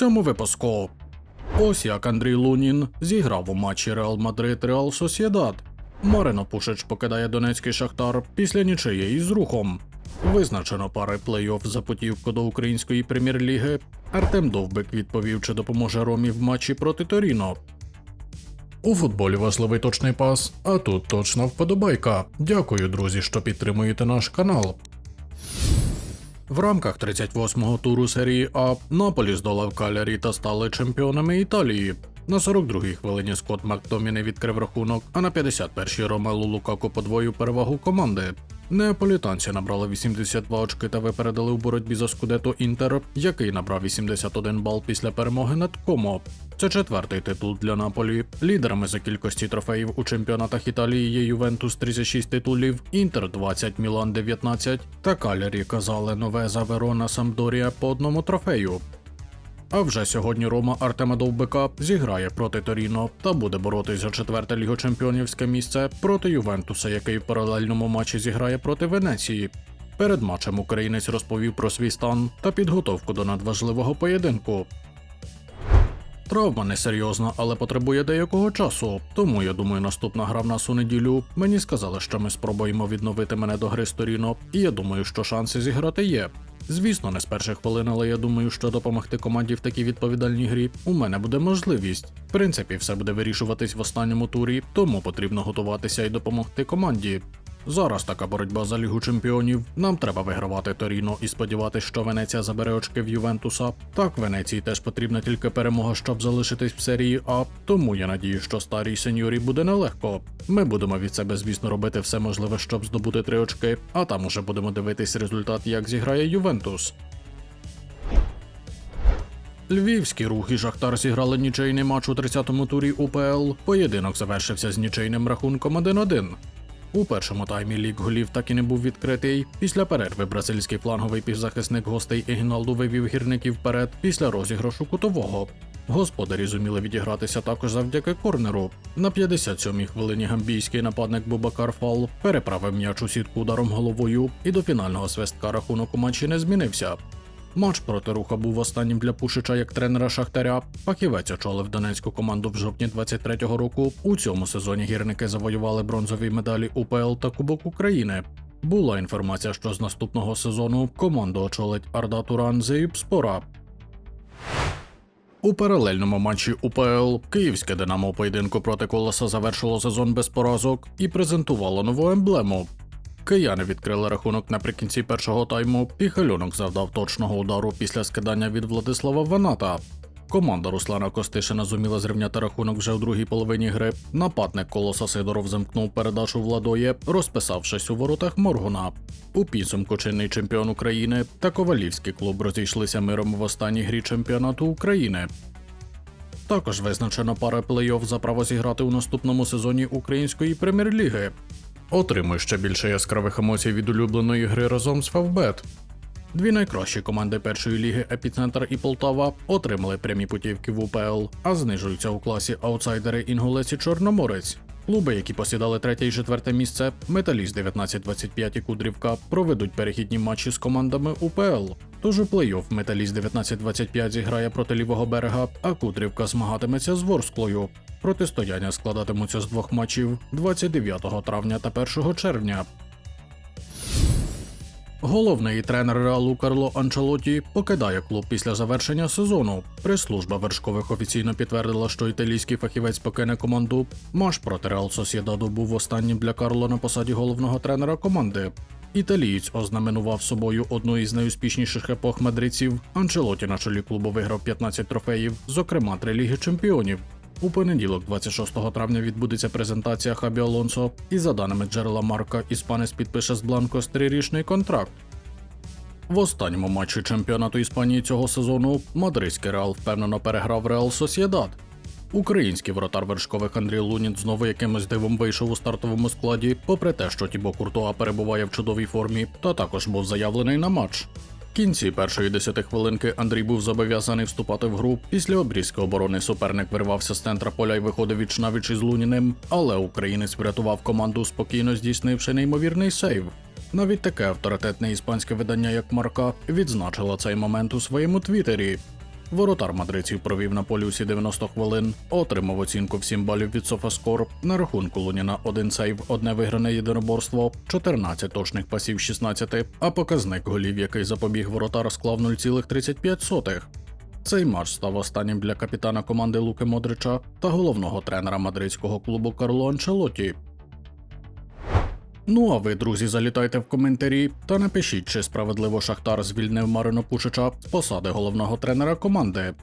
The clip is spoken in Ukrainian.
цьому випуску. Ось як Андрій Лунін зіграв у матчі Реал Мадрид Реал Сосєдад. Марино Пушич покидає Донецький Шахтар після нічиєї з рухом. Визначено пари плей-офф за путівку до української прем'єр-ліги. Артем Довбик відповів, чи допоможе Ромі в матчі проти Торіно. У футболі важливий точний пас, а тут точна вподобайка. Дякую, друзі, що підтримуєте наш канал. В рамках 38-го туру серії А Наполі здолав Калярі та стали чемпіонами Італії. На 42-й хвилині Скотт Мактоміни відкрив рахунок, а на 51-й Ромелу Лукаку подвоїв перевагу команди. Неаполітанці набрали 82 очки та випередили у боротьбі за Скудето Інтер, який набрав 81 бал після перемоги над Комо. Це четвертий титул для Наполі. Лідерами за кількості трофеїв у чемпіонатах Італії є Ювентус 36 титулів, Інтер 20, Мілан 19 та Калярі казали Новеза Верона Самдорія по одному трофею. А вже сьогодні Рома Артема Довбика зіграє проти Торіно та буде боротись за четверте лігочемпіонівське місце проти Ювентуса, який в паралельному матчі зіграє проти Венеції. Перед матчем українець розповів про свій стан та підготовку до надважливого поєдинку. Травма несерйозна, але потребує деякого часу. Тому я думаю, наступна гра в нас у неділю. Мені сказали, що ми спробуємо відновити мене до гри з Торіно, і я думаю, що шанси зіграти є. Звісно, не з перших хвилин, але я думаю, що допомогти команді в такій відповідальній грі у мене буде можливість. В принципі, все буде вирішуватись в останньому турі, тому потрібно готуватися і допомогти команді. Зараз така боротьба за лігу чемпіонів. Нам треба вигравати Торіно і сподіватися, що Венеція забере очки в Ювентуса. Так, Венеції теж потрібна тільки перемога, щоб залишитись в серії А. Тому я надію, що старій сеньорі буде нелегко. Ми будемо від себе, звісно, робити все можливе, щоб здобути три очки, а там уже будемо дивитись результат, як зіграє Ювентус. Львівський рух і Шахтар зіграли нічийний матч у 30-му турі УПЛ. Поєдинок завершився з нічийним рахунком 1-1. У першому таймі лік голів так і не був відкритий. Після перерви бразильський фланговий півзахисник гостей Егіналду вивів гірників вперед після розіграшу кутового. Господарі зуміли відігратися також завдяки корнеру. На 57-й хвилині гамбійський нападник Бубакар Фал переправив м'яч у сітку ударом головою, і до фінального свистка рахунок у матчі не змінився. Матч проти руха був останнім для Пушича як тренера Шахтаря. Фахівець очолив донецьку команду в жовтні 23-го року. У цьому сезоні гірники завоювали бронзові медалі УПЛ та Кубок України. Була інформація, що з наступного сезону команду очолить Арда Туран Зеїбспора. У паралельному матчі УПЛ Київське Динамо у поєдинку проти Колоса завершило сезон без поразок і презентувало нову емблему. Кияни відкрили рахунок наприкінці першого тайму. Піхальонок завдав точного удару після скидання від Владислава Ваната. Команда Руслана Костишина зуміла зрівняти рахунок вже у другій половині гри. Нападник колоса Сидоров замкнув передачу Владоє, розписавшись у воротах Моргуна. У підсумку чинний чемпіон України та Ковалівський клуб розійшлися миром в останній грі чемпіонату України. Також визначено пари плей-офф за право зіграти у наступному сезоні української прем'єр-ліги. Отримуй ще більше яскравих емоцій від улюбленої гри разом з Фавбет. Дві найкращі команди першої ліги Епіцентр і Полтава отримали прямі путівки в УПЛ, а знижуються у класі аутсайдери Інгулець і Чорноморець. Клуби, які посідали третє і четверте місце, Металіст 19-25 і Кудрівка проведуть перехідні матчі з командами УПЛ. Тож у плей-офф Металіст 19-25 зіграє проти лівого берега, а Кудрівка змагатиметься з Ворсклою. Протистояння складатимуться з двох матчів 29 травня та 1 червня. Головний тренер Реалу Карло Анчелоті покидає клуб після завершення сезону. Прес-служба вершкових офіційно підтвердила, що італійський фахівець покине команду. Матч проти Реал Сосєдаду був останнім для Карло на посаді головного тренера команди. Італієць ознаменував собою одну із найуспішніших епох мадридців. Анчелоті на чолі клубу виграв 15 трофеїв, зокрема три ліги чемпіонів. У понеділок, 26 травня, відбудеться презентація Хабі Алонсо, і за даними джерела Марка, іспанець підпише з Бланко трирічний контракт. В останньому матчі чемпіонату Іспанії цього сезону мадридський Реал впевнено переграв Реал Сосєдад. Український вратар вершкових Андрій Лунін знову якимось дивом вийшов у стартовому складі, попри те, що Тібо Куртуа перебуває в чудовій формі, та також був заявлений на матч. Кінці першої десяти хвилинки Андрій був зобов'язаний вступати в гру. Після обрізки оборони суперник вирвався з центра поля і виходив на навіч із Луніним, але українець врятував команду спокійно здійснивши неймовірний сейв. Навіть таке авторитетне іспанське видання, як Марка, відзначило цей момент у своєму твіттері. Воротар мадридців провів на полі усі 90 хвилин, отримав оцінку в 7 балів від Софаскор. На рахунку Луніна один сейв, одне вигране єдиноборство, 14 точних пасів 16, а показник голів, який запобіг воротар, склав 0,35. Цей матч став останнім для капітана команди Луки Модрича та головного тренера мадридського клубу Карло Анчелоті. Ну а ви, друзі, залітайте в коментарі та напишіть, чи справедливо Шахтар звільнив Марину Пушича з посади головного тренера команди.